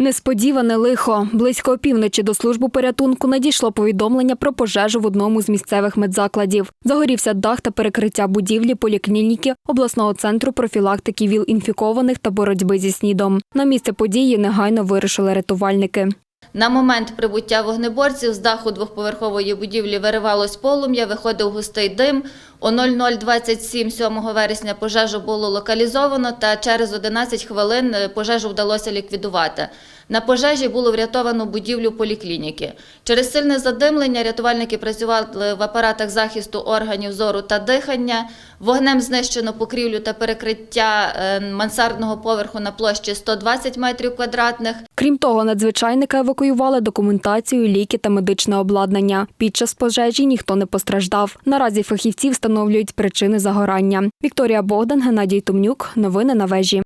Несподіване лихо. Близько опівночі до служби порятунку надійшло повідомлення про пожежу в одному з місцевих медзакладів. Загорівся дах та перекриття будівлі поліклініки обласного центру профілактики віл інфікованих та боротьби зі снідом. На місце події негайно вирушили рятувальники. На момент прибуття вогнеборців з даху двохповерхової будівлі виривалось полум'я, виходив густий дим. О 00.27 7 вересня пожежу було локалізовано та через 11 хвилин е, пожежу вдалося ліквідувати. На пожежі було врятовано будівлю поліклініки. Через сильне задимлення рятувальники працювали в апаратах захисту органів зору та дихання. Вогнем знищено покрівлю та перекриття е, мансардного поверху на площі 120 метрів квадратних. Крім того, надзвичайники евакуювали документацію, ліки та медичне обладнання. Під час пожежі ніхто не постраждав. Наразі фахівці встановлюють причини загорання. Вікторія Богдан, Геннадій Тумнюк. Новини на вежі.